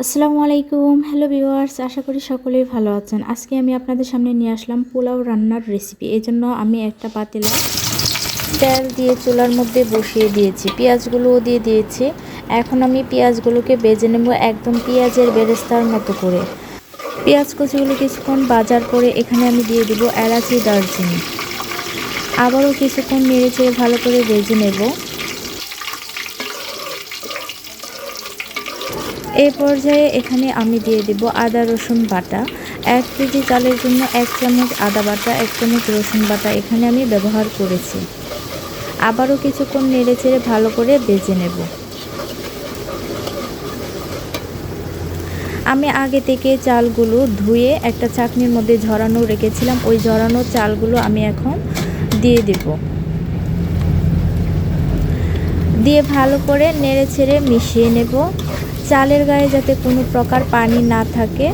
আসসালামু আলাইকুম। Hello viewers আশা করি সকলেই ভালো আছেন। আজকে আমি আপনাদের সামনে নিয়ে আসলাম পোলাও রান্নার রেসিপি এই জন্য আমি একটা পাতিলে তেল দিয়ে চুলার মধ্যে বসিয়ে দিয়েছি। পেঁয়াজগুলোও দিয়ে দিয়েছি। এখন আমি পেঁয়াজগুলোকে বেজে নেব একদম পেঁয়াজের বেরেস্তার মতো করে। পেঁয়াজ কুচিগুলো কিছুক্ষণ বাজার করে এখানে আমি দিয়ে দিব এলাচি, দারচিনি। আবারও কিছুক্ষণ নেড়ে চেড়ে ভালো করে বেজে নেব। এই পর্যায়ে এখানে আমি দিয়ে দেব আদা, রসুন বাটা। এক কেজি চালের জন্য এক চামচ আদা বাটা, এক চামচ রসুন বাটা এখানে আমি ব্যবহার করেছি। আবারও কিছুক্ষণ নেড়ে চেড়ে ভালো করে বেজে নেব। আমি আগে থেকে চালগুলো ধুয়ে একটা চাকনির মধ্যে ঝরানো রেখেছিলাম। ওই ঝরানো চালগুলো আমি এখন দিয়ে দেব। দিয়ে ভালো করে নেড়ে ছেড়ে মিশিয়ে নেব। চালের গায়ে যাতে কোনো প্রকার পানি না থাকে,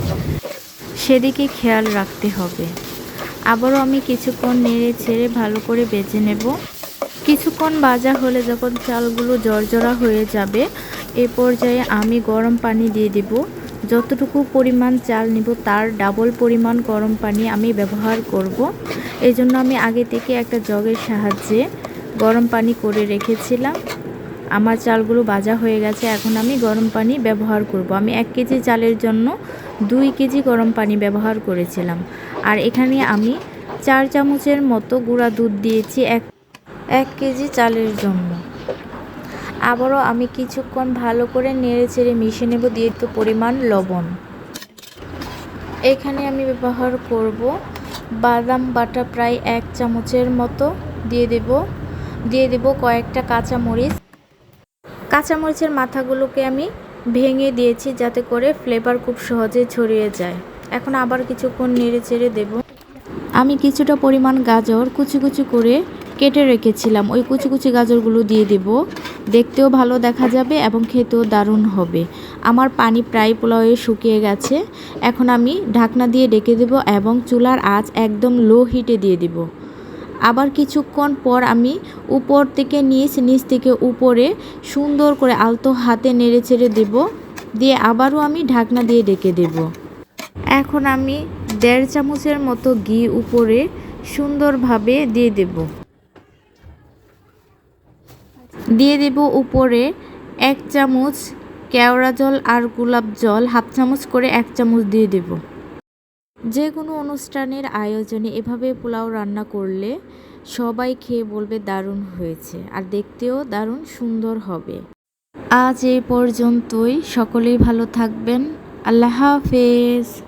সেদিকে খেয়াল রাখতে হবে। আবারও আমি কিছুক্ষণ নেড়ে ছেড়ে ভালো করে বেজে নেব। কিছুক্ষণ বাজা হলে যখন চালগুলো জর্জরা হয়ে যাবে, এ পর্যায়ে আমি গরম পানি দিয়ে দিব। যতটুকু পরিমাণ চাল নিব, তার ডাবল পরিমাণ গরম পানি আমি ব্যবহার করব। এই জন্য আমি আগে থেকে একটা জগের সাহায্যে গরম পানি করে রেখেছিলাম। আমার চালগুলো ভাজা হয়ে গেছে, এখন আমি গরম পানি ব্যবহার করব। আমি এক কেজি চালের জন্য দুই কেজি গরম পানি ব্যবহার করেছিলাম। আর এখানে আমি চার চামচের মতো গুঁড়া দুধ দিয়েছি, এক এক কেজি চালের জন্য। আবারও আমি কিছুক্ষণ ভালো করে নেড়ে চেড়ে মিশিয়ে নেব দিয়ে একটু পরিমাণ লবণ। এখানে আমি ব্যবহার করব বাদাম বাটা প্রায় এক চামচের মতো। দিয়ে দেব দিয়ে দেব কয়েকটা কাঁচা মরিচ কাঁচামরিচের মাথাগুলোকে আমি ভেঙে দিয়েছি যাতে করে ফ্লেভার খুব সহজে ছড়িয়ে যায়। এখন আবার কিছুক্ষণ নেড়ে চেড়ে দেব। আমি কিছুটা পরিমাণ গাজর কুচি কুচি করে কেটে রেখেছিলাম। ওই কুচি কুচি গাজরগুলো দিয়ে দেব। দেখতেও ভালো দেখা যাবে এবং খেতেও দারুণ হবে। আমার পানি প্রায় পোলাওয়ে শুকিয়ে গেছে। এখন আমি ঢাকনা দিয়ে ডেকে দেব এবং চুলার আঁচ একদম লো হিটে দিয়ে দেব। আবার কিছুক্ষণ পর আমি উপর থেকে নিচ নিচ থেকে উপরে সুন্দর করে আলতো হাতে নেড়ে ছেড়ে দেব, দিয়ে আবারও আমি ঢাকনা দিয়ে ডেকে দেব। এখন আমি দেড় চামচের মতো ঘি উপরে সুন্দরভাবে দিয়ে দেব। দিয়ে দেব উপরে এক চামচ কেওড়া জল আর গোলাপ জল, হাফ চামচ করে এক চামচ দিয়ে দেব। যে কোনো অনুষ্ঠানের আয়োজনে এভাবে পোলাও রান্না করলে সবাই খেয়ে বলবে দারুণ হয়েছে, আর দেখতেও দারুণ সুন্দর হবে। আজ এ পর্যন্তই। সকলেই ভালো থাকবেন। আল্লাহ হাফেজ।